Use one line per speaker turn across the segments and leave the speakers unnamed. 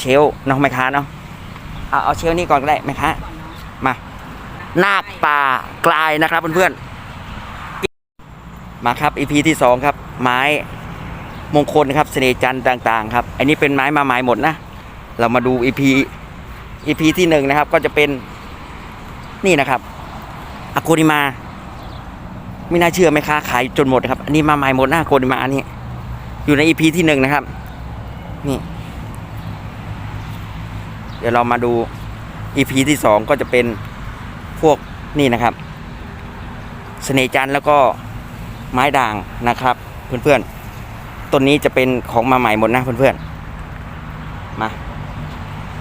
เชลเน้องแม่ค้าเนาะเอาเอาเชลนี่ก่อนก็ได้แม่ค้ามานาคป่ากลายนะครับเพื่อนๆมาครับอีพีที่สองครับ ไม้มงคลนะครับเสน่จันทร์ต่างๆ ครับ อันนี้เป็นไม้มาไม้หมดนะ เรามาดูอีพีอีพีที่หนึ่งนะครับ ก็จะเป็นนี่นะครับอะโกนิมา ไม่น่าเชื่อไหมค้าขายจนหมดครับ อันนี้มาใหม่หมดหน้าโกนิมาอันนี้ อยู่ในอีพีที่หนึ่งนะครับ นี่ เดี๋ยวเรามาดูอีพีที่สองก็จะเป็นพวกนี่นะครับเสน่ห์จันทร์แล้วก็ไม้ด่างนะครับ เพื่อนๆต้นนี้จะเป็นของมาใหม่หมดนะเพื่อนๆมา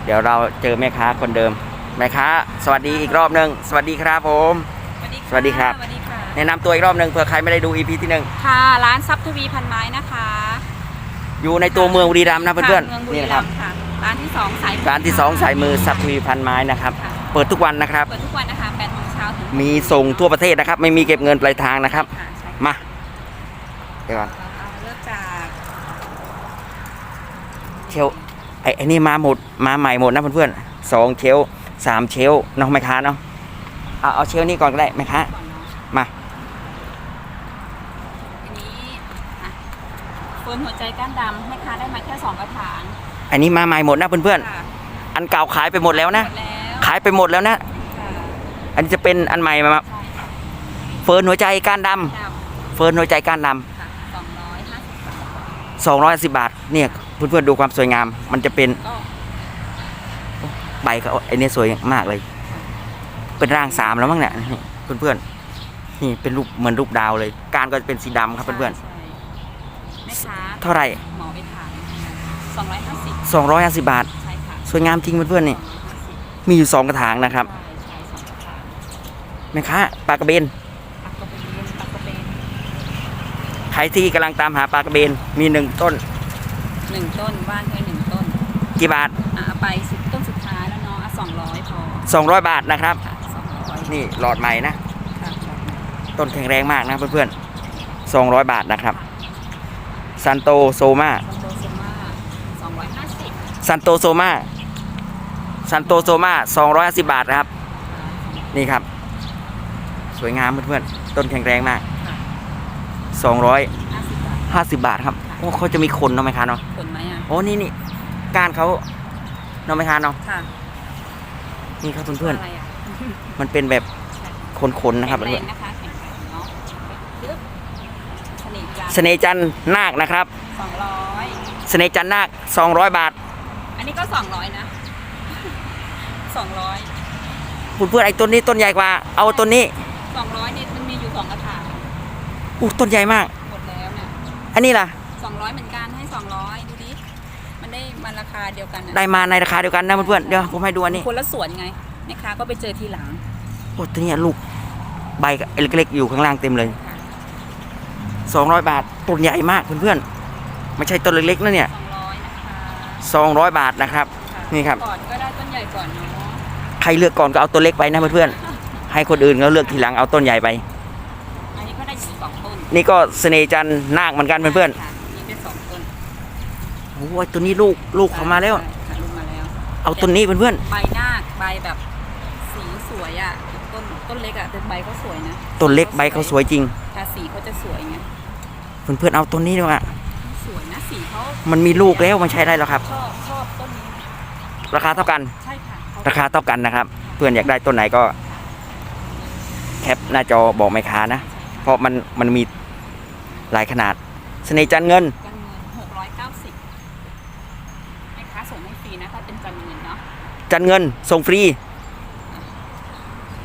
เดี๋ยวเราเจอแม่ค้าคนเดิมแม่ค้าสวัสดีอีกรอบหนึ่งสวัสดีครับผม สวัสดีครับ
สวัสดีค่ะ
แนะนำตัวอีกรอบหนึ่งเผื่อใครไม่ได้ดูอีพีที่หนึ่ง
ค่ะร้านซับทวีพันไม้นะคะ
อยู่ในตัวเมืองบุรีรัมย์นะเพื่อน
ค่ะเมืองบุ
ๆ
รี
นี่นะค
รั
รับ
มย์ค่ะ ร้านที่สองสาย
ร้านที่สองสายมือสับทวีพันไม้นะครับ
ค่ะ
เปิดทุกวันนะครับ
เปิดทุกวันนะคะ8โมงเช้าถึง
มีส่งทั่วประเทศนะครับ ไม่มีเก็บเงินปลายทางนะครับ
ค่ะใช่
มาเดี๋ยวก่อน
เอาเริ่มจาก
เชลไอ้ไอ้นี่มาหมดมาใหม่หมดนะเพื่อนๆสองเชลสามเชลเน้องแม่ค้าเนาะเอาเอาเชลนี่ก่อนก็ได้แม่ค้า
ก่อนเนาะ
มา
อันนี้อะเฟิร์นหัวใจก้านดำแม่ค้าได้มาแค่สองกระถาง
อันนี้มาใหม่หมดนะเพื่อน
ค่ะ
ๆอันเก่าขายไปหมดแล้วนะ
หมดแล้ว
ขายไปหมดแล้วนะ
ค่ะ
อันนี้จะเป็นอันใหม่มา
ใช่ค่ะ
เฟิร์นหัวใจก้านดำ
ดำ
เฟิร์นหัวใจก้านดำ
ค่ะ250บาท
สองร้อยสิบบาท เนี่ยเพื่อนๆดูความสวยงาม มันจะเป็น
ก็
ใบเขาไอเนี้ยสวยมากเลย เป็นร่างสามแล้วมั้งเนี่ยนี่เพื่อนๆ นี่เป็นรูปเหมือนรูปดาวเลย การก็จะเป็นสีดำครับเพื่อน
ใช่แม่ค้า
ๆเท่าไหร่
หมอไปถาม250
สองร้อยห้าสิบบาท
ใช่ค่ะ
สวยงามจริงเพื่อนๆนี่ มีอยู่สองกระถางนะครับ
ใช่ใช่สองกระถาง
แม่ค้าปลากระเบน
ปักกระเบนปักกระเบน
ใครที่กำลังตามหาปลากระเบน มีหนึ่งต้น
หนึ่งต้นบ้านเธอหนึ่งต้น
กี่บาท
อะเอาไปสิบต้นสุดท้ายแล้วเนาะอะสองร้อยพอ
สองร้อยบาทนะครับ
ค่ะสองร้อย
นี่หลอดใหม่นะ
ค่ะค่ะ
ต้นแข็งแรงมากนะเพื่อนๆสองร้อยบาทนะครับซันโตโซมา
คอนโดโซมาสองร้อยห้าสิบ
ซันโตโซมาซันโตโซมา250 บาทนะครับ นี่ครับ สวยงามเพื่อนๆ ต้นแข็งแรงมาก
ค่ะ
250
ห้าสิบบาท
บาทครับ โอ้เขาจะมีคนเนาะไหมคะเนาะ
ผลไหมอะ
โอ้นี่นี่ก้านเขาเนาะไหมคะเนาะ
ค่ะ
นี่ครับเพื่อน
อะไรอะ
ๆ มันเป็นแบบขนๆนะครับ
แข็งแร
เพื่องน
นะคะแข็งแรงเนาะปึ๊บสนิทจั
ๆเสน่ห์จันทร์นาคนะครับ
สองร้อย
เสน่ห์จันทร์นาค200 บาท
อั นนี้ก็สองร้อยนะสองร้อย
เพื่อนๆไอ้ต้นนี้ต้นใหญ่กว่า เอาต้นนี้
สองร้อยนี่มันมีอยู่สองกระถาง
อู้ต้นใหญ่มาก
หมดแล้วเนี่ย
อันนี้ล่ะ
สองร้อยเหมือนกันให้สองร้อยดูดิมันได้มันราคาเดียวกันนะ
ได้มาในราคาเดียวกันนะเพื่อนๆเดี๋ยวผมให้ดูอันนี้
คนละส่วนไงแม่ค้าก็ไปเจอทีหลัง
โอ้ตัวเนี้ยลูกใบเล็กๆอยู่ข้างล่างเต็มเลย
ค่ะ
200 บาทต้นใหญ่มากเพื่อนๆไม่ใช่ต้นเล็กๆนะเนี่ย 200 บาทนะครับะนี่ครับ
ก่อนก็ได้ต้นใหญ่ก่อนเนาะ
ใครเลือกก่อนก็เอาต้นเล็กไปนะเพื่อนๆให้คนอื่นเขาเลือกทีหลังเอาต้นใหญ่ไป
อันนี้ก็ได้อยู่สองต้น
นี่ก็เสน่ห์จันทร์นาคเหมือนกันเพื่อน
ค่ะนี่เป็นสองต้น
ๆโอ้ยตัวนี้ลูกลูกเขามาแล้ว
ใช่ค่ะลูกมาแล้ว
เอาต้นนี้เพื่อน
ใบหน้าใบแบบสีสวยอะต้นต้นเล็กอะแต่ใบเขาสวยนะ
ๆต้นเล็กใบเขาสวยจริง
ทาสีเขาจะสวยไง
เพื่อนๆเอาต้นนี้ดีกว่า
สวยนะสีเขา
มันมีลูกแล้วมันใช้ได้แล้วครับ
ชอบชอบต้นนี้
ราคาเท่ากัน
ใช่ค่ะเข
ราคาเท่ากันนะครับ เพื่อนอยากได้ต้นไหนก็แคปหน้าจอบอกไม่ค้านะ เพราะมันมันมีหลายขนาดเสน่ห์จันทร์เงิน
จันเงินหกร้อยเก้าสิบแม่ค้าส่งให้ฟรีนะถ้าเป็นจันเงินเนาะ
จันเงินส่งฟรี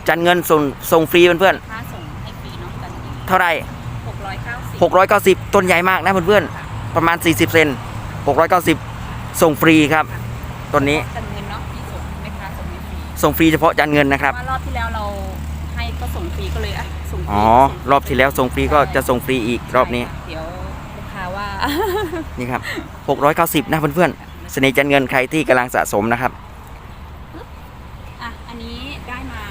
จันเงินส่งส่งฟรีเพื่อน
ค่าส่งให้ฟรีเนาะจันเงิน
ๆเท่าไหร่
หกร้อยเก้าสิบ
690 ต้นใหญ่มากนะเพื่อนๆ ประมาณ 40 เซน690 ส่งฟรีครับต้นนี้
จันเงินเนาะที่ส่งแม่ค้าส่งให้ฟรี
ส่งฟรีเฉพาะจันเงินนะครับ
ว่ารอบที่แล้วเราให้ก็ส่งฟรีก็เลยอะส่งฟรี
อ๋อรอบที่แล้วส่งฟรีก็จะส่งฟรีอีกรอบนี้
เดี๋ยวลูกค้าว่า
นี่ครับ690นะเพื่อนๆเสน่ห์จันเงินใครที่กำลังสะสมนะครับ
อะอันนี้ได้มา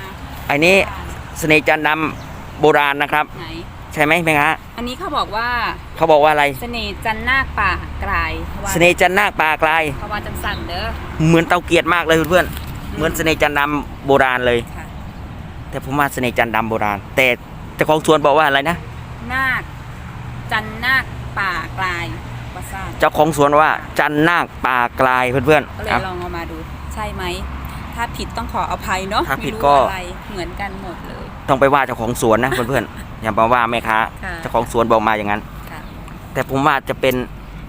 อันนี้เสน่ห์จันดำโบราณนะครับ
ไหน
ใช่ไหมแม่ค้า
อันนี้เขาบอกว่า
เขาบอกว่าอะไร
เสน่ห์จันนาคป่ากลายเพราะว่า
เสน่ห์จันทร์นาคปลากลาย
เพราะว่าจันสั่นเด้อ
เหมือนเตาเกียรมากเลยเพื่อนๆเหมือนเสน่ห์จันทร์ดำโบราณเลย
ค่ะ
แต่ผมว่าเสน่ห์จันทร์ดำโบราณ แต่เจ้าของสวนบอกว่าอะไรนะ
นาคจันนาคป่ากลายว่าซ่าน
เจ้าของสวนว่าจันทร์นาคปลากลายเพื่อน
ก็
ๆ
เลย
ครับ
ลองเอามาดูใช่ไหมถ้าผิดต้องขออภัยเนาะ
ถ้าผิด
ไม่รู้
ก็
อะไรเหมือนกันหมดเลย
ต้องไปว่าเจ้าของสวนนะเพื่อนๆ อย่ามาว่าแม่ค้า
ค่ะ
เจ้าของสวนบอกมาอย่างนั้น
ค่ะ
แต่ผมว่าจะเป็น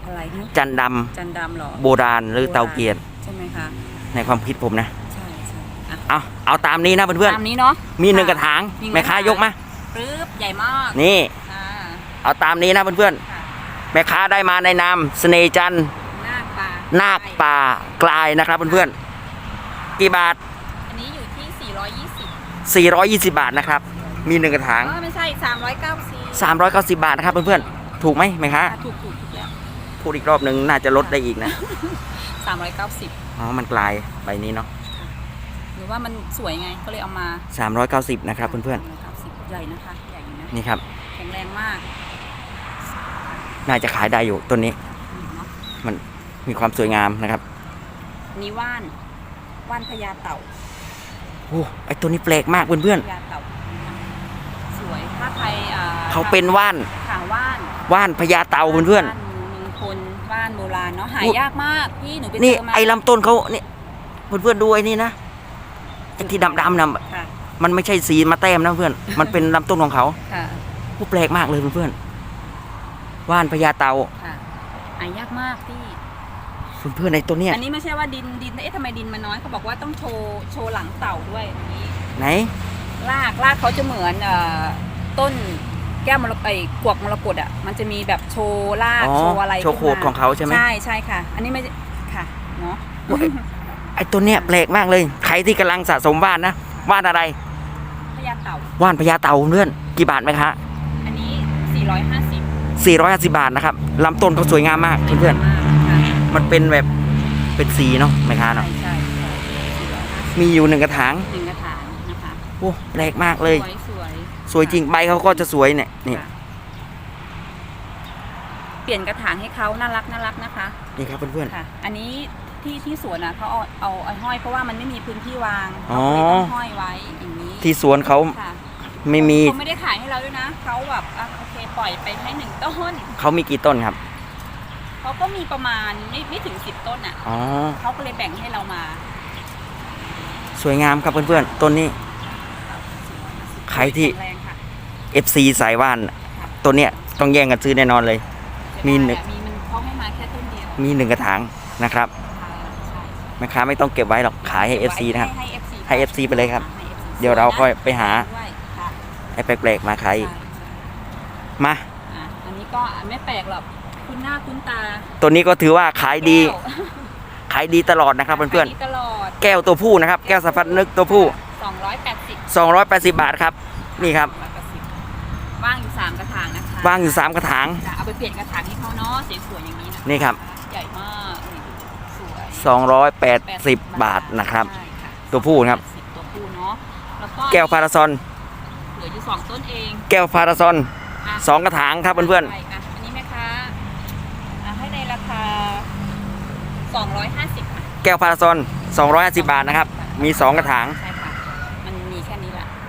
อะไรนี่
จันทร์ดำ
จันดำเหรอ
โบราณหรือเตาเกียร
ใช่ไหมคะ
ในความคิดผมนะ
ใช่ใช่อะ
เอาเอาตามนี้นะเพื่อน
ตามนี้เนาะ
ๆมีหนึ่งกระถาง
มี
แม่ค้ายกมา
ปึ๊บใหญ่มาก
นี่
อ่า
เอาตามนี้นะเพื่อน
ค่ะ
ๆแม่ค้าได้มาในนามเสน่ห์จันทร์
นาคป่า
นาคป่ากลายนะครับเพื่อนๆกี่บาท
อันนี้อยู่ที่ 420
420 บาทนะครับ มีหนึ่งกระถาง
เออไม่ใช่390
390 บาทนะครับเพื่อนๆ ถูกไหมแม่ค้า
อะถูกถูกถูกแล้ว
พูดอีกรอบหนึ่งน่าจะลดได้อีกนะ
390
อ๋อ มันกลายใบนี้เนาะ
หรือว่ามันสวยไงก็เลยเอามา
390 นะครับเพื่อน
390ใหญ่นะคะใหญ่อยู่นะ
ๆ นี่ครับ
แข็งแรงมาก
น่าจะขายได้อยู่ต้นนี้
นี่เนาะ
มันมีความสวยงามนะครับ
นี่ว่านว่านพญาเต่า
โอ้ไอตัวนี้แปลกมากเพื่อน
พญาเต่าส วยถ้าใครอ่
ๆเขาเป็นว่าน
ขาว่าน
ว่านพญาเต่าเพื่อน
ว่านมงคลว่านโบราณเนาะหา
อุ๊ย
ยากมากพี่หนูไป
ๆ
เจ
นี่
อมา
ไอลำต้นเขาเนี่ยเพื่อนๆดูไอ้นี่นะไอที่ดำๆนะ
ค่ะ
มันไม่ใช่สีมาแต้มนะเพื่อน มันเป็นลำต้นของเขา
ค่ะ
ผู้แปลกมากเลยเพื่อนๆว่านพญาเต่า
ค่ะหายากมากพี่
เพื่อนๆในตัวเนี้ย
อันนี้ไม่ใช่ว่าดินดินเอ๊ะทำไมดินมันน้อยเขาบอกว่าต้องโชว์โชว์หลังเต่าด้วยอันนี้
ไหน
รากรากเขาจะเหมือนเอ่อต้นแก้วมรกตไอ้กวกมรกตอะมันจะมีแบบโชว์ราก
อ๋อ
โชว์อะไร
โชว์โคดของเขาใช่ไหม
ใช่ใช่ค่ะ อันนี้ไม่ใช่ค่ะเนาะ
ไอตัวเนี้ยแปลกมากเลยใครที่กำลังสะสมว่านนะว่านอะไร
พญาเต่า
ว่านพญาเต่าเพื่อนกี่บาทไหมคะ
อันนี้450
450บาทนะครับลำต้นเขาสวยงามมากเพื่อน
มากค่ะ
ๆมันเป็นแบบเป็นสีเนาะไหมคะ
ใช่
เนาะ
ใช่ใช่450
มีอยู่หนึ่งกระถาง
หนึ่ง
อ้แปลกมากเลย
สวยสวย
สวยจริงใบเขาก็จะสวยเนี่ยนี่
ค่ะเปลี่ยนกระถางให้เขาน่ารักน่ารักนะคะ
นี่ครับเพื่อน
ค่ะ อันนี้ที่ที่สวนอะเขาเอาเอาเอาห้อยเพราะว่ามันไม่มีพื้นที่วาง
อ๋
เขา
อ
ก็เลยต้องห้อยไว้อย่างนี้
ๆที่สวนเขา
ค่ะ
ไม่มี
เขาไม่ได้ขายให้เราด้วยนะเขาแบบอะโอเคปล่อยไปให้หนึ่งต้น
เขามีกี่ต้นครับ
เขาก็มีประมาณไม่ไม่ถึงสิบต้นอะ
อ๋อ
เขาก็เลยแบ่งให้เรามา
สวยงามครับเพื่อนๆต้นนี้ ใครที่
แข็งแรงค่ะ
FC สายว่านต้นเนี้ยต้องแย่งกันซื้อแน่นอนเลย มีหนึ่ง
มีมันเขาให้มาแค่ต้นเดียว
มีหนึ่งกระถางนะครับ
ค่ะใช่
แม่ค้าไม่ต้องเก็บไว้หรอกขายให้ FC นะครับ
ให้ FC
ให้ FC ไปเลยครับ
ให้ FC
เดี๋ยวเราค่อยไปหา
ด้วยค่ะ
ไอ้แปลกๆมาขายอีก
ใช่ใช่
มา
อะอันนี้ก็ไม่แปลกหรอกคุณหน้าคุณตา
ตัวนี้ก็ถือว่าขายดี
แก้ว
ขายดีตลอดนะครับเพื่อน
ขายดีตลอด
ๆแก้วตัวผู้นะครับ แก้วสัมผัสนึกตัวผู้
280
280 บาทครับ นี่ครับ
ว่างอยู่3กระถางนะคะ
วางอยู่ 3 กระถาง
จะเอาไปเปลี่ยนกระถางให้เขาเนาะสวยๆอย่างนี้นะ
นี่ครับ
ใหญ่มากนี่สวย
280 บาทนะครับ
ใช่ค่ะ
ตัวผู้นะครับ
80ตัวผู้เนาะแล้วก็
แก้วพาราซอน
เหลืออยู่2ต้นเอง
แก้วพาราซอน
อะ
สองกระถางครับเพื่อน
ใช่อะอันนี้แม่ค้าอะให้ในราคา 250ค่ะ
ๆแก้วพาราซอน 250 บาทนะครับ มี 2 กระถาง
ใช่ค่ะมันมีแค่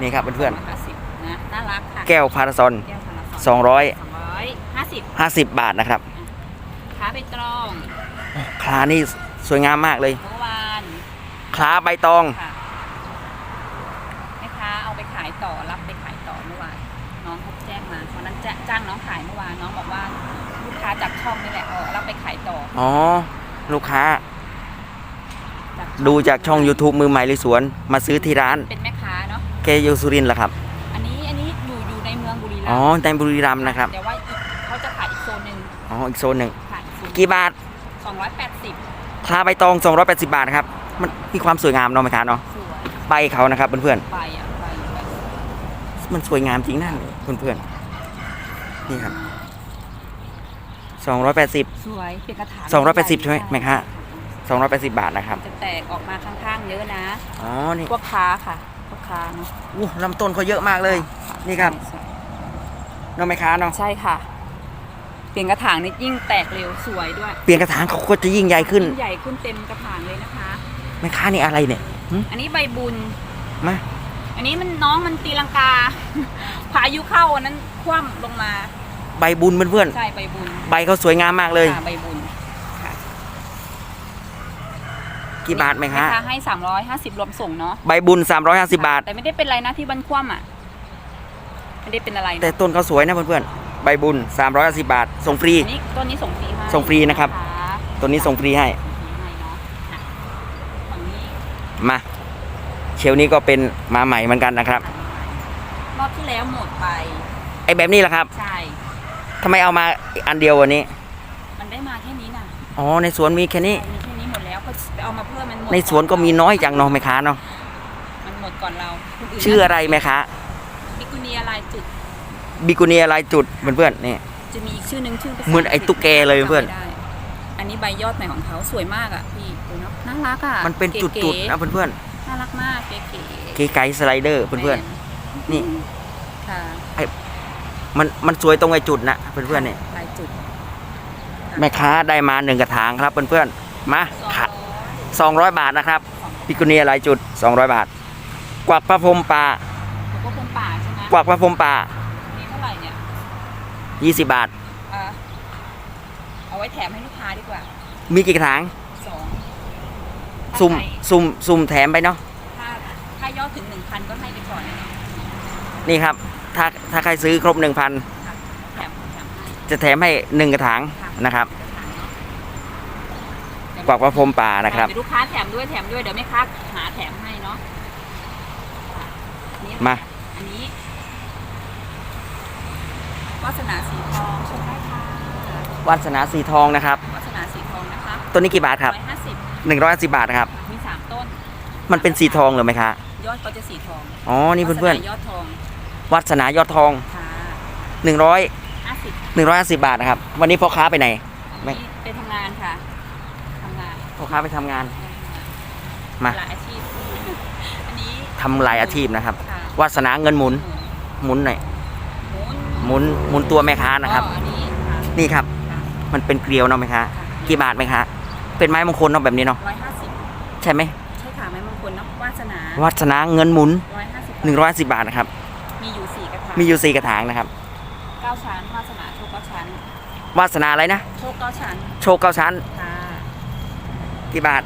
นี้แหละ
นี่ครับเพื่อน
250นะน่ารักค่ะ
ๆแก้วพาราซอน
แก้วพาราซ
200
อน250
50 บาทนะครับ
ค้าไปตรอง
คลานี่สวยงามมากเลย
เมื่อวาน
คลาใบตอง
ค่ะแม่ค้าเอาไปขายต่อรับไปขายต่อเมื่อวานน้องเขาแจ้งมาวันนั้นจะจ้างน้องขายเมื่อวานน้องบอกว่าลูกค้าจากช่องนี่แหละเอารับไปขายต่อ
อ๋อ ลูกค้า
จาก
ดูจากช่อง YouTube มือใหม่เลยสวน มาซื้อที่ร้าน
เป็นแม่ค้าเนาะ
เกยูสุรินทร์เหรอครับ
อันนี้อันนี้อยู่อยู่ในเมืองบุรีรั
อ๋อ
มย์
ในบุรีรัมย์นะครับ
แต่ว่าอีกเขาจะขายอีกโซนหนึ่ง
อ๋อ อีกโซนหนึ่ง
ขายอีกโซน
กี่บาท
สองร้อยแปดสิบ
คลาใบตอง 280 บาทนะครับ มันมีความสวยงามเนาะไหมคะเนาะ
สวย
ใบเขานะครับเพื่อน
ใบอะใบใบ
ๆมันสวยงามจริงนั่นเพื่อนๆ นี่ครับ 280
สวยเป็นกระถาง
280 ใช่ไหมแม่ค้า280 บาทนะครับ
จะแตกออกมาข้างๆเยอะนะ
อ๋อ นี่
พวกค้าค่ะพวก ค้าเนาะ
อู้ลำต้นเขาเยอะมากเลย นี่ครับ
ใช่
เนาะแม่ค้าเนาะ
ใช่ค่ะ เปลี่ยนกระถางนี่ยิ่งแตกเร็วสวยด้วย
เปลี่ยนกระถางเขาก็จะยิ่งใหญ่ขึ้น
ยิ่งใหญ่ขึ้นเต็มกระถางเลยนะคะ
แม่ค้านี่อะไรเนี่ยหึ
อันนี้ใบบุญ
มา
อันนี้มันน้องมันตีลังกา พายุเข้าอันนั้นคว่ำลงมา
ใบบุญเพื่อน
ใช่ใบบุญ
ๆใบเขาสวยงามมากเลย
ค่ะใบบุญค่ะ
กี่บาทไหมคะ
ราคาให้ 350 รวมส่งเนาะ
ใบบุญ 350 บาท
แต่ไม่ได้เป็นไรนะที่บันคว่ำอะไม่ได้เป็นอะไรนะ
แต่ต้นเขาสวยนะเพื่อนๆใบบุญ 350 บาท ส่งฟรี
อันนี้ต้นนี้ส่งฟรีให้
ส่งฟรีนะครับตัวนี้ส่งฟรีให้
ส่งฟรีให้เนาะอะฝั่งนี้
มาเชลนี้ก็เป็นมาใหม่เหมือนกันนะครับ
รอบที่แล้วหมดไป
ไอ้แบบนี้แหละครับ
ใช่
ทำไมเอามาอันเดียววันนี้
มันได้มาแค่นี้นะ
อ๋อในสวนมีแค่นี้
มีแค่นี้หมดแล้วก็ไปเอามาเพิ่มมันหมด
ในสวนก็มีน้อยจังเนาะแม่ค้าเนาะ
มันหมดก่อนเราคนน
ชื่ออะไรแม่ค้า
บิกุเนียลายจุด
บิกูเนียลายจุดเพื่อนๆนี่
จะมีอีกชื่อหนึ่งชื่อภาษา
เหมือนไอ้ตุ๊กแกเลยเพื่อน
จำไม่ได้อันนี้ใบยอดใหม่ของเขาสวยมากอะพี่ดูเนาะน่ารักอะ
มันเป็นจุด
ก๋
ๆ
ๆ
นะเพื่อน
น่ารักมากเก๋ๆ
ๆเก๋ไก่สไลเดอร์เพื่อน
ๆ
นี่
ค่ะ
ๆมันมันสวยตรงไอ้จุดนะเพื่อนๆนี่
ลายจุด
แม่ค้าได้มาหนึ่งกระถางครับเพื่อนๆมา
สอง
ค่ะ
ร้อย
200 บาทนะครับบิกูเนียลายจุด 200 บาท กวักพระพรหมป่า
ผมก็คนป่าใช่ไหม
กวักพระพรหมป่า
นี่เท่าไหร่เนี่ย
20 บาท
อะเอาไว้แถมให้ลูกค้าดีกว่า
มีกี่กระถาง
สอง
ซุ่ม
ถ้าใคร
ซุ่มซุ่มแถมไปเนาะ
ถ้าถ้ายอดถึงหนึ่งพันก็ให้ไปก่อนนะ
นี่ครับ ถ้าถ้าใครซื้อครบ 1,000
แถมแถมให้
จะแถมให้ 1 กระถาง
ค่ะ
นะครับ
กระถางเนาะเดี๋ยว
กวักพระพรหมป่านะครับ
เดี๋ยวลูกค้าแถมด้วยแถมด้วยเดี๋ยวแม่ค้าหาแถมให้เนาะอันนี้
มา
อันนี้วาสนาสีทองชมได้ค่ะ
วาสนาสีทองนะครับ
วาสนาสีทองนะคะ
ตัวนี้กี่บาทครับ
ร้อยห้าสิบ
150 บาทนะครับ
มีสามต้น
มันเป็นสีทองเหรือไหมคะ
ยอดก็จะสีทอง
อ๋อนี่เพื่อน
วาสายอดทอง
ๆวาสนายอดทอง
ค่ะ
100
ห้าสิบ
150 บาทนะครับ วันนี้พ่อค้าไปไหน ไม่
นี่ไปทำงานค่ะทำงาน
พ่อค้าไปทำงาน มา
หลายอาชีพ อันนี้
ทำหลายอาชีพนะครับ
ค่ะ
วาสนาเงินหมุน หมุนหน่อย
หมุน
หมุน หมุนตัวแม่ค้านะครับ
ก็อันนี้ค่ะ
นี่ครับ
ค่ะ
มันเป็นเกลียวเนาะแม่ค้ากี่บาทไหมคะเป็นไม้มงคลเนาะแบบนี้เนาะ
ร้อยห้าสิบ
ใช่ไหม
ใช่ค่ะไม้มงคลเนอะวาสนาวา
สนาเงินหมุน
ร้อยห้าสิบ
150บาทนะครับ
มีอยู่สี่กระถาง
มีอยู่สี่กระถางนะครับ
เก้าชั้นวาสนาโชคเก้าชั้น
วาสนาอะไรนะ
โชคเก้าชั้น
โชคเก้าชั้น
ค่ะ
กี่บาท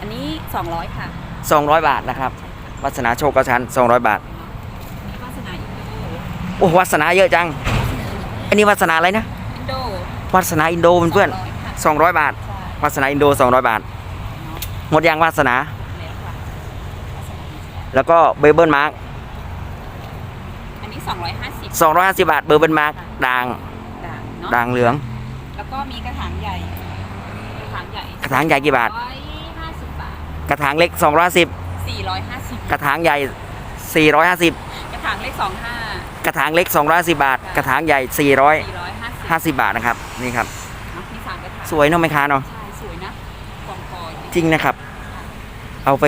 อันนี้สองร้อยค่ะ
200 บาทนะครับวาสนาโชคเก้าชั้น200 บาท
มีวาสนาอินโด
โอ้วาสนาเยอะจัง อันนี้วาสนาอะไรนะ
อินโด
วาสนาอินโดเพื่อน
สองร้อยค่ะ
ๆ200 บาท
ใช่
วาสนาอินโด 200 บาท
เนาะ
หมดยางวาสนา
แล้วค่ะวาสนาอินโด
แล้วก็เบเบิลมาร์ก
อันนี้สองร้อยห้าสิบ
250 บาท เบอร์เบิลมาร์กด่าง
ด่างเนาะ
ด่างเหลือง
แล้วก็มีกระถางใหญ่ กระถางใหญ่
กระถางใหญ่กี่บาท
ร้อยห้าสิบบาท
กระถางเล็ก 210
สี่ร้อยห้าสิบ
กระถางใหญ่ 450
กระถางเลขสองห้าก
ระถางเล็ก 210 บาท กระถางใหญ่
สี่ร้อยห้าสิบ
450บาทนะครับนี่ครับ
มีสามกระถาง
สวยเนาะแม่ค้าเนาะ
ใช่ สวยนะกองกอย
จริงนะครับ เอาไป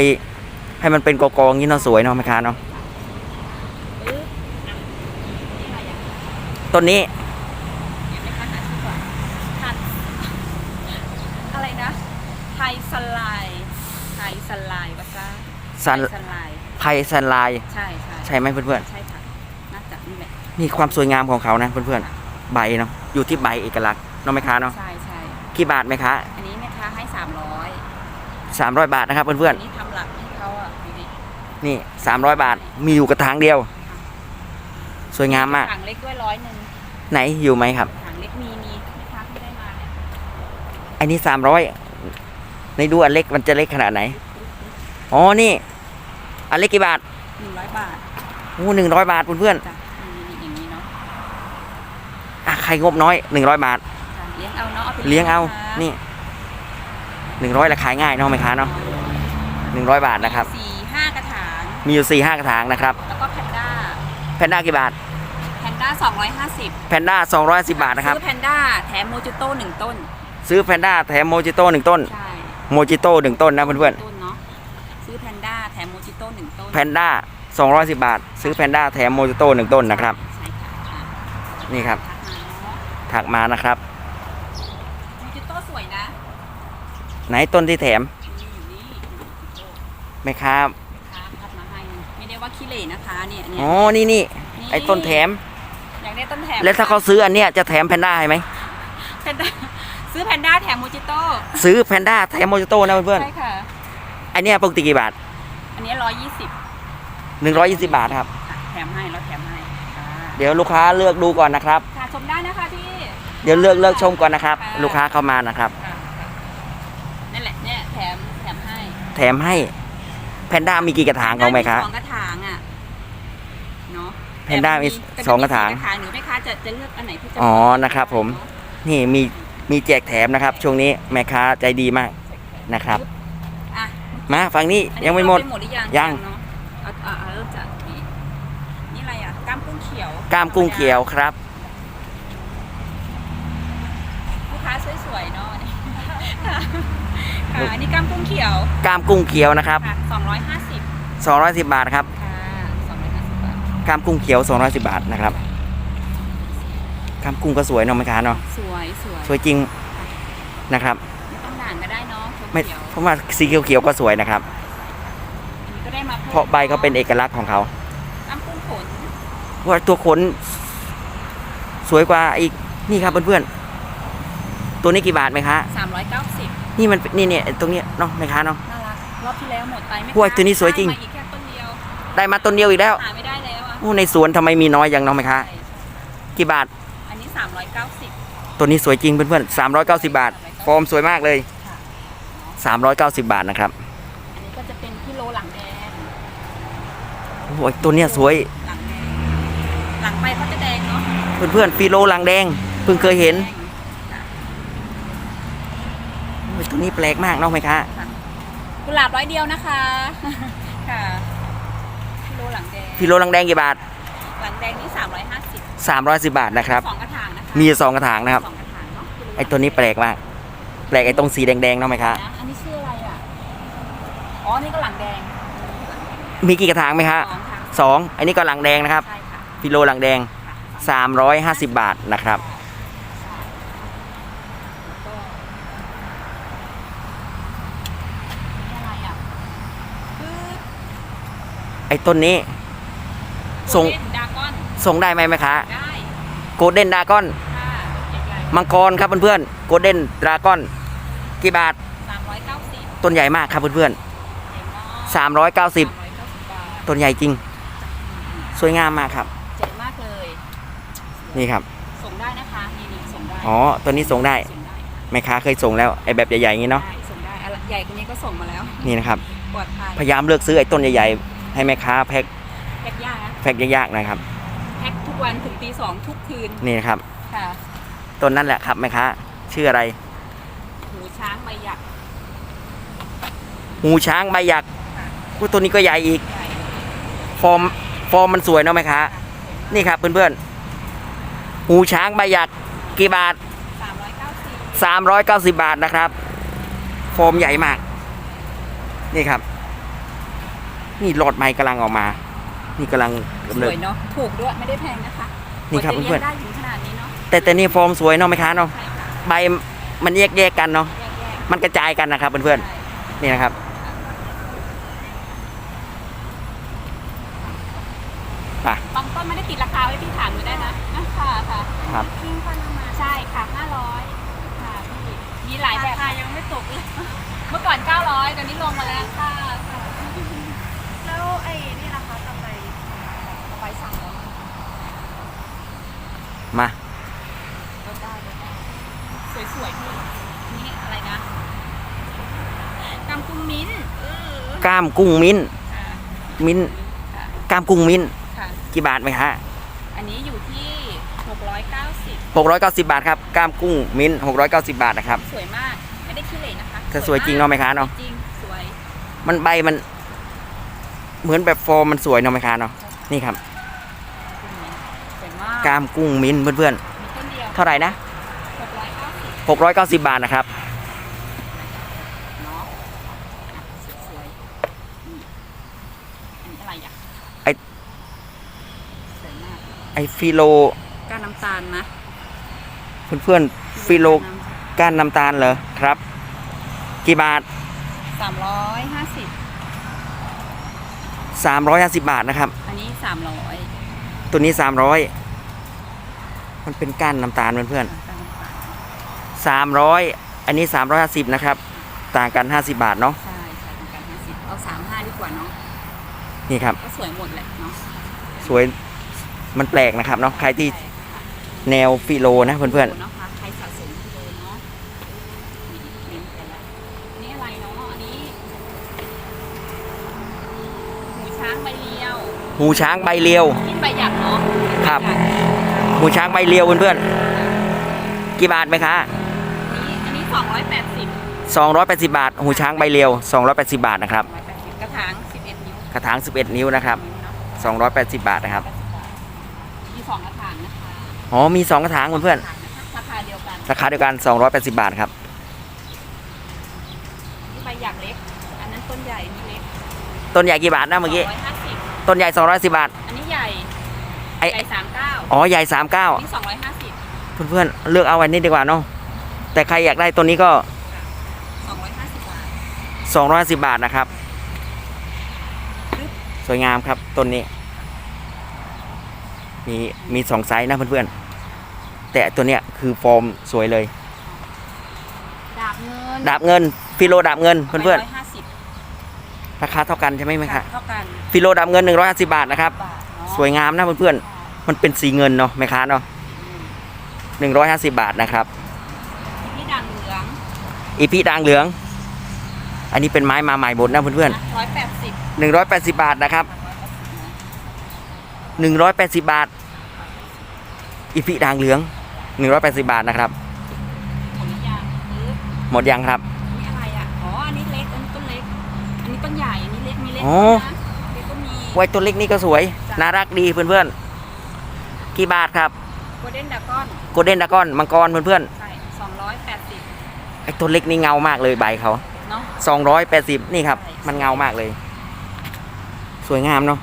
ให้มันเป็นกองๆอย่างนี้เนาะสวยเนาะแม่ค้าเนาะ
ปึ๊บอะนี่อะไรอะ
ต้นนี้
เดี๋ยวไม่ค้าหาชื่อก่อนทัดอะไรนะ ไทยสไลด์ไทยสไลด์วะ ซ่า
สัน
ไทยสไลด์
ไทยซันไลน์
ใช่ใช่
ใช่ไหมเพื่อน
ใช่ค่ะน่าจะนี่แหละ
ๆนี่ความสวยงามของเขานะเพื่อนๆใบเนาะอยู่ที่ใบเอกลักษณ์เนาะแม่ค้าเนาะ
ใช่ใช่
กี่บาทไหมคะ
อันนี้แม่ค้าให้สามร้อย
300 บาทนะครับเพื่อน
อันนี้ทำหลักให้เขาอะดูดิ
ๆนี่ 300 บาทมีอยู่กระถางเดียว สวยงามมาก
ถังเล็กด้วยร้อยหนึ่ง
ไหนอยู่ไหมครับ
ถังเล็กมีมีแม่ค้าที่ได้มาเนี่ย
อันนี้ 300ในดูอันเล็กมันจะเล็กขนาดไหนอ๋อนี่ อันเล็กกี่บาท
หนึ่งร้อยบาท
โอ้หนึ่งร้อยบาทเพื่อน
จ้ะมีอย่างนี้เนาะ
ๆอะใครงบน้อยหนึ่งร้อยบาท
จ้ะเลี้ยงเอาเนาะเอาไป
เลี้ยงเอาะ
คะ
นี่หนึ่งร้อยราคายง่ายเนาะไหมค้าเนาะหนึ่งร้อยบาทนะครับ
สี่ห้ากระถาง
มีอยู่สี่ห้ากระถางนะครับ
แล้วก็แพนด้า
แพนด้ากี่บาท
แพนด้าสองร้อยห้าสิบ
แพนด้าสองร้อยสิบบาทนะครับ
ซื้อแพนด้าแถมโมจิโต้หนึ่งต้น
ซื้อแพนด้าแถมโมจิโต้หนึ่งต้น
ใช่
โมจิโต้หนึ่งต้นนะเพื่อน
ต้น แพนด้า
สองร้อยสิบบาท ซื้อแพนด้าแถมโมจิโต้หนึ่งต้นนะครับ
ใช่ค่ะอะ
นี่ครับ
ทักมาเนาะ
ถักมานะครับ
ดิจิโต้สวยนะ
ไหนต้นที่แถม
นี่นี่ดิจิโต้
ไหมครับ
ค่ะทักมาให้ไม่ได้ว่าขี้เหร่นะคะเนี่ยเนี่ย
อ๋อนี่นี่
นี่
ไอ้ต้นแถม
อยากได้ต้นแถม
แล้วถ้าเขาซื้ออันเนี้ยจะแถมแพนด้าให้ไหม
แพนด้าซื้อแพนด้าแถมมูจิโต้
ซื้อแพนด้าแถมโมจิโต้นะเพื่อน
ใช่ค่ะ
ๆอันเนี้ยปกติกี่บาท
อันนี้ร้อยยี่สิบ
120บาทครับ
แถมให้เราแถมให้ค่ะ
เดี๋ยวลูกค้าเลือกดูก่อนนะครับ
ค่ะชมได้นะคะพี่
เดี๋ยวเลือกเลือกชมก่อนนะครับ
ค่ะ
ลูกค้าเข้ามานะครับ
ค่ะค่ะนั่นแหละเนี่ยแถมแถมให้
แถมให้แพนด้ามีกี่กระถางของไหมครับ
สองกระถางอะเนาะ
แพนด้ามี
แต่
สองกระถาง
มีสี่หรือแม่ค้าจะจะเลือกอันไหนที่จะ
อ๋อนะครับผม นี่มีมีแจกแถมนะครับ ช่วงนี้แม่ค้าใจดีมากนะครับ
อะ
มาฝั่งนี้
อันนี้
ยังไม่หมด
เราปหมดหรือยัง
ยัง
เนาะ เอาเอาเอาเริ่มจากนี่นี่อะไรอะกล้ามกุ้งเขียว
กล้ามกุ้งเขียวครับ
ลูกค้าสวยๆเนาะนี่ค่ะค่ะอันนี้กล้ามกุ้งเขียว
กล้ามกุ้งเขียวนะครับ
ค่ะสองร้อยห้าสิบ
210 บาทครับ
ค่ะสองร้อยห้าสิบบาท
กล้ามกุ้งเขียว 210 บาทนะครับกล้ามกุ้งก็สวยเนาะแม่ค้าเนาะ
สวยสวย
สวยจริงนะครับ
ไม่ต้องด่างก็ได้เนาะ
ไม่
เขียว
เพราะว่าสีเขียวๆก็สวยนะครับ
อันนี้ก็ได้มาพิ่ม
เพราะใบเขาเป็นเอกลักษณ์ของเขา
กล้ามกุ้งขน
ว่าตัวขน สวยกว่าอีกนี่ครับเพื่อนๆตัวนี้กี่บาทไหมคะ
สามร้อยเก้าสิบ
นี่มันนี่เนี่ยตรงเนี้ยเนาะไหมคะเนาะ
น่ารักรอบที่แล้วหมดไปไม่
โอ้ยตัวนี้สวยจริง
ได้มาอีกแค่ต้นเดียว
ได้มาต้นเดียวอีกแล้ว
หาไม่ได้แล้วอะ
โอ้ในสวนทำไมมีน้อยอย่างเน้องไหมคะ
ใช่
กี่บาท
อันนี้สามร้อยเก้าสิบ
ตัวนี้สวยจริงเพื่อนๆ390 บาท ฟอร์มสวยมากเลย
ค่ะ
390 บาทนะครับ
อันนี้ก็จะเป็นพี่โลหลังแดง
โอ้ยตัวเนี้ยสวย
หลังแดงหลังไปเขาจะแดงเนาะ
เพื่อนๆฟีโลลังแดง เพิ่งเคยเห็น
แดงค่ะ
โอ้ยตัวนี้แปลกมากเน้องไหมคะ
กุหลาบร้อยเดียวนะคะ ค่ะพี่โลหลังแดง
ฟีโลลังแดงกี่บาท
หลังแดงนี่สามร้อยห้าสิบ
310 บาทนะครับ
สองกระถางนะคะ
มีสองกระถางนะครับ
สองกระถางเนาะ
ไอตัวนี้แปลกมาก แปลกไอตรงสีแดงๆเน้องไหมคะ
นะอันนี้ชื่ออะไรอะ อ๋อ นี่ก็หลังแดง
มีกี่กระถางไหมคะ
สองค่ะ
สองอันนี้ก็หลังแดงนะครับ
ใช่ค่ะ
ฟิโลหลังแดง
ค่ะ
350 บาทนะครับ
นี่อะไรอะคือ
ไอ้ต้นนี้ ส่ง
โกลเด้นดากอน
ส่งได้ไหมไหมคะ
ได้
โกลเด้นดากอน
ค่ะใหญ่
มังกรครับเพื่อนๆโกลเด้นดากอนกี่บาท
ๆสามร้อยเก้าสิบ
ต้นใหญ่มากครับเพื่อน
เจ๋งมาก
ๆ
สามร้อยเก้าสิบ
390
บาท
ต้นใหญ่จริง สวยงามมากครับ
เจ๋งมากเลย
นี่ครับ
ส่งได้นะคะนี่นี่ส่งได้
อ๋อตัวนี้ส่งได้
ส่งได้
แม่ค้าเคยส่งแล้วไอ้แบบใหญ่ๆอย่างนี้เนาะ
ได้ส่งได้อะไรใหญ่กว่านี้ก็ส่งมาแล้ว
นี่นะครับ
ปลอดภัย
พยายามเลือกซื้อไอ้ต้นใหญ่ๆให้แม่ค้าแพ็ค
แพ็คยากนะ
แพ็คยากๆนะครับ
แพ็คทุกวันถึงตีสองทุกคืน
นี่นะครับ
ค่ะ
ต้นนั่นแหละครับแม่ค้าชื่ออะไร
หูช้างใบหยัก
หูช้างใบหยักอู้ตัวนี้ก็ใหญ่อีก
ใหญ่
ฟอร์มฟอร์มมันสวยเนาะแม่ค้านี่ครับเพื่อนๆหูช้างใบหยักกี่บาท
สามร้อยเก้าสิบ
390 บาทนะครับฟอร์มใหญ่มาก นี่ครับ นี่หลอดไม้กำลังออกมา นี่กำลังกำ
ส
เนิด
วยเนาะถูกด้วยไม่ได้แพงนะคะ
นี่ครับ
กว่าจะ
เพื่อน
ลี้ยงได้ถึงขนาดนี้เนาะ
แต่แต่นี่ฟอร์มสวยเนาะแม่ค้าเนาะ
ใช่ค่ะ
ใบมันแยกแยกๆกันเนาะ
แยก
มันกระจายกันนะครับเพื่อน
ๆ
ๆนี่นะครับ
บางต้นไม่ได้ติดราคาไว้พี่ถามดูได้นะนะค่ะ ค่ะ
ครับ
คิงพานามาใช่ค่ะห้าร้อยค่ะพี่มีหลายแบบค่ะยังไม่ตกเลย เมื่อก่อนเก้าร้อยตอนนี้ลงมาแล้วค่ะค่ะ
แล้วไอ้นี่ล่ะคะกำไร
เอาไปสั่งแล้ว
มา
ลดได้ลดได้สวยๆพี่นี่อะไรนะกำกุ้งมิ้นท์เออ
ก้ามกุ้งมิ้น
ค่ะ
มิ้น
ค่ะ
ก้ามกุ้งมิ้น
ค่ะ
กี่บาทไหมฮะ
อันนี้อยู่ที่หกร้อยเก้าสิบ
690 บาทครับก้ามกุ้งมิ้น690 บาทนะครับ
สวยมาก ไม่ได้ขี้เหร่นะคะ
แต่สวยจริงเนาะแม่ค้าเนาะ
จริงสวย
มันใบมัน เหมือนแบบฟอร์มมันสวยเนาะแม่ค้าเนาะนี่ครับ
สวยมาก
ก้ามกุ้งมิ้นเพื่อน
มีต้นเดียว
ๆเท่าไหร่นะ
หกร้อยเก้าสิบ
690 บาทนะครับ
เนาะอะสวยๆนี่อันนี้อะไรอะ
ไอ้
สวยมาก
ไอฟิโล
ก้านน้ำตาลนะ
เพื่อนๆฟิโลก้านน้ำตาลเหรอครับ กี่บาท
สามร้อยห้าสิบ
350 บาทนะครับ
อันนี้สามร้อย
ตัวนี้ 300 มันเป็นก้านน้ำตาลเพื่อน
ก้านน้ำตาล
ๆ300 อันนี้ 350 นะครับ ต่างกัน 50 บาทเนาะ
ใช่ใช่เป็นการห้าสิบเอาสามห้าดีกว่าเนาะ
นี่ครับ
ก็สวยหมดแหละเนาะ
สวยมันแปลกนะครับเนาะใครที่
ใช่ค่ะ
แนวฟิโลนะเพื่อน
โเนาะคะใครสะสมที่เลยเนาะนี่เน้นไปละอันนี้อะไรเนาะอันนี้หูช้างใบเดียว
ๆหูช้างใบเลียว
กินใบหยักเนาะ
ครับ
ใบหยัก
หูช้างใบเลียวเพื่อนๆกี่บาทไหมคะ
อันนี้อันนี้สองร้อยแปดสิบ
280บาท หูช้างใบเลียว280บาทนะครับ
ร้อยแปดสิบกระถางสิบเอ็ดนิ้ว
กระถาง11นิ้วนะครับ
นิ้วเนาะ
280บาทนะครับ
มีสองกระ ถางนะคะ
อ๋อมี2กระถางเพื่อน
กระถางนะคะราคาเดียวกัน
ๆราคาเดียวกัน 280 บาทครับ
นี่ใบหยักเล็ก อันนั้นต้นใหญ่อันนี้เล็ก
ต้นใหญ่กี่บาทนะเมื่อกี้
ร้อยห้าสิบ
ต้นใหญ่ 210 บาท
อันนี้ใหญ่
ไอ้
ใหญ่สามเก้า
อ๋อใหญ่
อัน
39
นี้สองร้อยห้าสิบ
เพื่อนๆ เลือกเอาอันนี้ดีกว่าเนาะแต่ใครอยากได้ตัวนี้ก็
สองร้อยห้าสิบบาท
250บาทนะครับ สวยงามครับต้นนี้ มีมีสองไซส์นะเพื่อนๆ แต่ตัวเนี้ยคือฟอร์มสวยเลย
ดาบเงิน
ดาบเงิน ฟิโลดาบเงินเพื่อน
ร้อยห้าสิบ
ๆราคาเท่ากันใช่ไหมไหมคะ
เท่ากัน
ฟิโลดาบเงิน 150 บาทนะครับ
บาทเนาะ
สวยงามนะเพื่อนๆมันเป็นสีเงินเนาะแม่ค้าเนาะ150 บาทนะครับ
นี่ด่างเหลือง
อีพีด่างเหลือง อันนี้เป็นไม้มาใหม่หมดนะเพื่อน
ร้อยแปดสิบ
ๆ180 บาทนะครับ 180 บาท อีพีด่างเหลือง 180บาทนะครับ
ของนิยามหรือ
หมดยังครับ
อันนี้อะไรอะ อ๋อ อันนี้เล็ก อันนี้ต้นเล็ก อันนี้ต้นใหญ่ อันนี้เล็ก มีเล็ก
อ๋อ
นะเล็กก็มี
ไว้ตัวเล็กนี่ก็สวย
จ้ะ
น่ารักดีเพื่อนๆ กี่บาทครับ
โกลเด้นดากอน
โกลเด้นดากอนมังกรเพื่อน
ใช่สองร้อยแปดสิบ
ๆไอตัวเล็กนี่เงามากเลยใบเขา
เนาะ
280 นี่ครับ
ใช่
มันเงามากเลย สวยงามเนาะ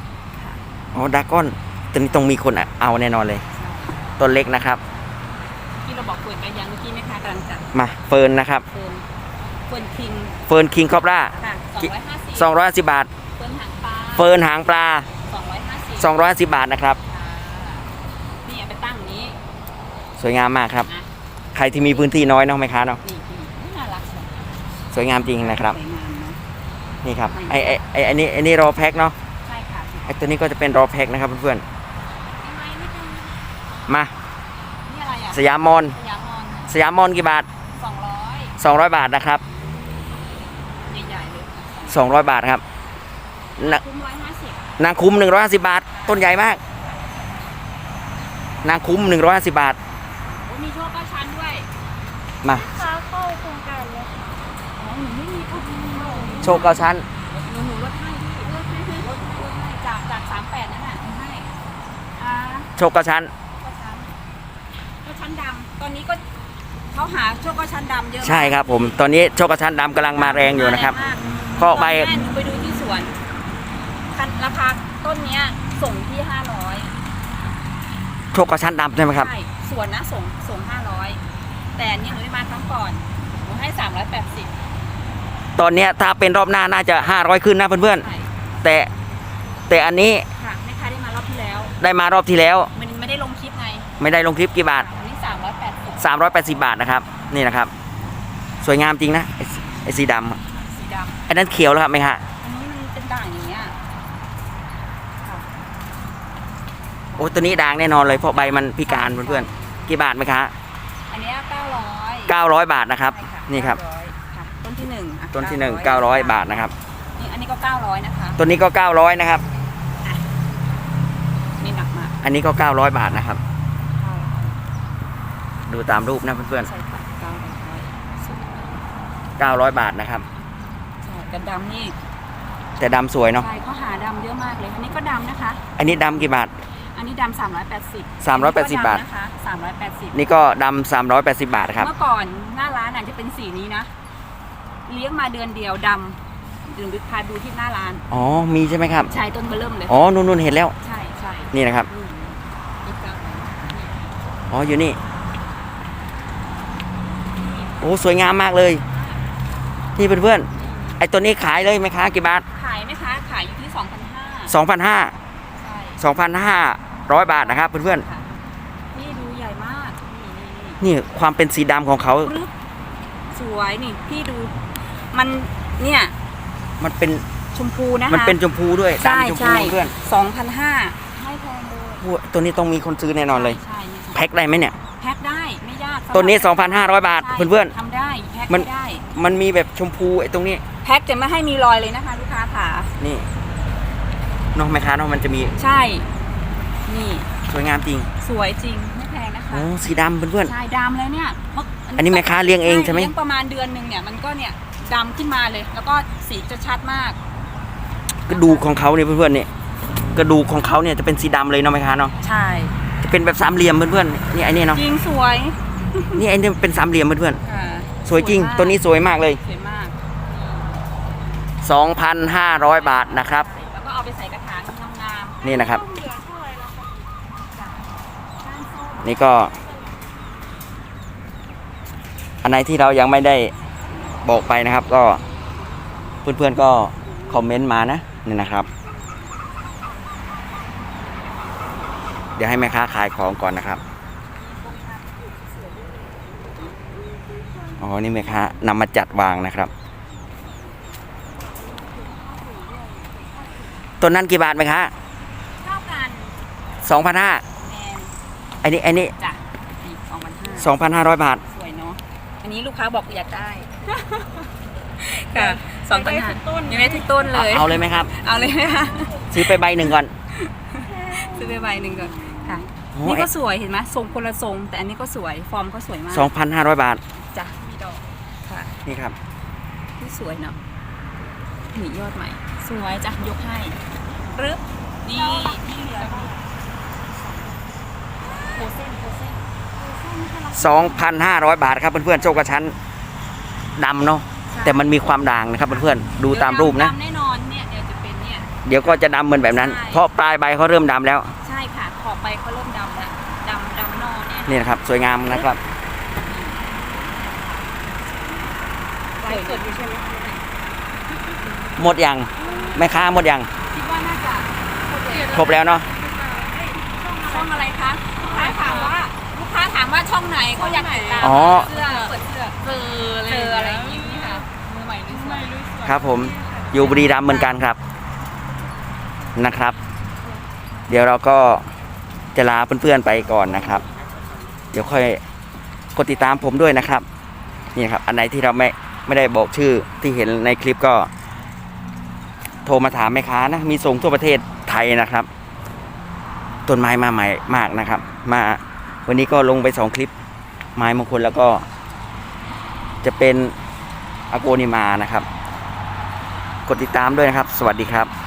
อ๋อดากอนตัวนี้ต้องมีคนเอาแน่นอนเลยต้นเล็กนะครับ
ที่ เราบอกเปิดไปยังเมื่อกี้ไหมคะกำลังจัด
มาเฟิร์นนะครับ
เฟิร์นเฟิร์นคิง
เฟิร์นคิงคอบรา
ค่ะสองร้อยห้าสิบ
250บาท
เฟิร์นหางปลา
เฟิร์นหางปลา
สองร้อยห้าสิบ
250บาทนะครับ
นี่เอาไปตั้งอย่างนี้
สวยงามมากครับ
นะ
ใครที่มีพื้นที่น้อยเนาะไหมค้าเนาะ
นี่นี่น่ารักสวย
สวยงามจริงนะครับ
สวยงามเนาะ
นี่ครับไอไอไอไอนี่ไอนี่รอแพ็คเนาะ
ใช่ค่ะ
ไอตัวนี้ก็จะเป็นรอแพ็คนะครับเพื่อน
ยังไงนิดนึง
ๆมา
นี่อะไรอะ
สยามมอน
สยามมอน
สยามมอนกี่บาท
สองร้อย
200 บาทนะครับ
ใหญ่ๆเลย
200 บาทครับน
คุ้มร้อยห้าสิบ
นางคุ้ม 150 บาท ต้นใหญ่มาก นางคุ้ม 150 บาท
โอ้มีโชคเก้าชั้นด้วย
มา
ค้าเข้าโครงการเลยค่ะ
อ๋อหนูไม่มีพูดจริงเลย
โชว์เก้าชั้น
หนูหนูลดให้พี่ลดให้ลดให้ลดให้จากจากสามแปดนั่นน่ะหนูให้อ่า
โชว์เก้าชั้น
ก็ ชั้นก็ชั้นดำตอนนี้ก็เขาหาโชคก็ชั้นดำเยอะมาก
ใช่ครับผม ตอนนี้โชว์เก้าชั้นดำกำลังมาแรงอยู่นะครับ
แรงมาก
ก็ใบ
ตอนแรกหนูไปดูที่สวนคันราคาต้นเนี้ยส่งที่ห้าร้อย
โชว์เก้าชั้นดำใช่ไหมครับ
ใช่สวนนะส่งส่งห้าร้อยแต่อันนี้หนูได้มาครั้งก่อนหนูให้สามร้อยแปดสิบ
ตอนเนี้ยถ้าเป็นรอบหน้าน่าจะ 500 ขึ้นนะเพื่อน
ใช่
ๆ แต่แต่อันนี้
ค่ะแม่ค้าได้มารอบที่แล้ว
ได้มารอบที่แล้ว
มันไม่ได้ลงคลิปไง
ไม่ได้ลงคลิปกี่บาท 380 บาทนะครับ นี่นะครับ สวยงามจริงนะไอ้สีไอ้สีดำอะ
สีด
อันนั้นเขียวแล้วครับไหมฮะำ
อันนี้มันเป็นด่างอย่างเงี้ยค่ะ
โอ้ตัวนี้ด่างแน่นอนเลยเพราะใบมันพิการเพื่อนๆกี่บาทไหมคะ
อันเนี้เก้าร้อย
900 บาทนะครับ นี่ครับ
ค่ะต้นที่หนึ่งอะ
ต้นที่หนึ่ง
900
900 บาทนะครับ
นี่อันนี้ก็เก้าร้อยนะคะ
ตัวนี้ก็ 900 นะครับ
นี่หนักมาก
อันนี้ก็ 900 บาทนะครับ ดูตามรูปนะเพื่อน
ใช่ค่ะเก้าร้อยสุด
ๆ900 บาทนะครับ
ใช่กันดำนี่
แต่ดำสวยเนาะ
ใช่เขาหาดำเยอะมากเลยอันนี้ก็ดำนะคะ
อันนี้ดำกี่บาท
อันนี้ดำสามร้อยแปดสิบ
380บาท
นะคะสามร้อยแปดสิบ
นี่ก็ดำ380 บาทครับ
เมื่อก่อนหน้าร้านอาจจะเป็นสีนี้นะ เลี้ยงมาเดือนเดียวดำถึงพาดูที่หน้าร้าน
อ๋อ มีใช่ไหมครับ
ชายต้นเบอร์เริ่มเลย
อ๋อนู่นๆเห็นแล้ว
ใช่ใช่
นี่นะครับ
อืมอีกแล้ว
อ๋ออยู่นี่ โอ้สวยงามมากเลย นี่เพื่อนๆไอตัวนี้ขายเลยไหมคะกี่บาท
ขายไหมคะ ขายอยู่ที่ 2,500
สองพันห้า
ใช่
สองพันห้าร้อยบาทนะครับเพื่อน
ค่ะนี่ดูใหญ่มาก นี่นี่นี่
ๆนี่ความเป็นสีดำของเขา
ปรึ๊บสวยนี่พี่ดู มันเนี่ย
มันเป็น
ชมพูนะคะ
มันเป็นชมพูด้วย
ใช่
ดำชมพู
ใช่
เพื่อน
สองพันห้าให้แพงเลย
โอ้ตัวนี้ต้องมีคนซื้อแน่นอนเลย
ใช่นี่
แพ็คได้ไหมเนี่ย ตัวนี้ 2,500 บาท
ใช่
เพื่อน
ทำได้แพ็ค
มัน
ไม่ได้
ๆมันมีแบบชมพูไอ้ตรงนี้
แพ็คจะไม่ให้มีรอยเลยนะคะลูกค้าค่ะ
นี่น้องแม่ค้าน้องมันจะมี
ใช่ นี่
สวยงามจริง
สวยจริงไม่แพงนะคะ
โอ้สีดำเพื่อน
ใช่ดำเลยเนี่ยเมื่
ๆอันนี้แม่ค้าเลี้ยงเองใช่ไหม
เลี้ยงประมาณเดือนหนึ่งเนี่ยมันก็เนี่ยดำขึ้นมาเลย แล้วก็สีจะชัดมาก
กระดูกของเขาเนี่ยเพื่อนๆเนี่ยกระดูกของเขาเนี่ยจะเป็นสีดำเลยเนาะแม่ค้าเนาะ
ใช่
จะเป็นแบบสามเหลี่ยมเพื่อนๆนี่ไอ้นี่เนาะ
จริงสวย
นี่ไอ้นี่เป็นสามเหลี่ยมเพื่อน
ค่ะ
ๆสวยจริง
มาก
ตัวนี้สวยมากเลย
สวยมาก
2,500 บาทนะครับ
แล้วก็เอาไปใส่กระถางงาม
นี่นะครับ
เหลือเท่าไหร่แล้วคะ
ๆจ้ะก้านส้ม
นี่ก็ อันไหนที่เรายังไม่ได้บอกไปนะครับ ก็เพื่อนๆก็คอมเมนต์มานะนี่นะครับ เดี๋ยวให้แม่ค้าขายของก่อนนะครับ อ๋อ นี่แม่ค้านำมาจัดวางนะครับ ต้นนั้นกี่บาทไหมคะ
เท่ากัน
สองพันห้า
แมน
ไอ้นี่ไอ้นี่
จ้ะนี่สองพันห้า
สองพันห้าร้อยบาท
สวยเนาะอันนี้ลูกค้าบอกอยากได้ ค่ะสองพันห้ายังได้ทุกต้นเลย
เอาเลยไหมครับ
เอาเลยไหมคะ
ซื้อไปใบหนึ่งก่อน
ซื้อไปใบหนึ่งก่อน ค่ะ
โอ้
นี่ก็สวยเห็นไหมทรงคนละทรง แต่อันนี้ก็สวย ฟอร์มก็สวยมาก
สองพันห้าร้อยบาท
จ้ะมีดอกค่ะ
นี่ครับ
ที่สวยเนาะหนียอดใหม่ สวยจ้ะยกให้รึบนี่ที่เหลือโคเส้นโคเส้น
สองพันห้าร้อยบาทครับเพื่อนๆโชคกระชั้นดำเนาะแต่มันมีความด่างนะครับเพื่อนๆดูตามรูปนะ
ดำแน่นอนเนี่ยเดี๋ยวจะเป็นเนี่ย
เดี๋ยวก็จะดำเหมือนแบบนั้น
ใช่
เพราะปลายใบเขาเริ่มดำแล้ว
ใช่ค่ะขอบใบเขาเริ่มดำแล้วดำดำนอกเนี่ย
นี่นะครับสวยงามนะครับ
ลายสดอยู่ใช่ไหม
หมดยังแม่ค้าหมดยัง
คิดว่าน่าจะ
ครบแล้วเนาะ
ช่องอะไรคะลูกค้าถามว่าลูกค้าถามว่าช่องไหนเขาอยากติดตาม
อ๋อ
เสื้อเปิดเสื้อเจออะไรเจออะไรอย่างนี้ค่ะมือใหม่ด้วยสวย
ครับผมอยู่บุรีรัมย์เหมือนกันครับนะครับ เดี๋ยวเราก็จะลาเพื่อนๆไปก่อนนะครับ เดี๋ยวค่อยกดติดตามผมด้วยนะครับ นี่นะครับ อันไหนที่เราไม่ ไม่ได้บอกชื่อที่เห็นในคลิปก็ โทรมาถามแม่ค้านะ มีส่งทั่วประเทศไทยนะครับ ต้นไม้มาใหม่มากนะครับ มาวันนี้ก็ลงไปสองคลิป ไม้มงคลแล้วก็ จะเป็นอโกนิมานะครับ กดติดตามด้วยนะครับ สวัสดีครับ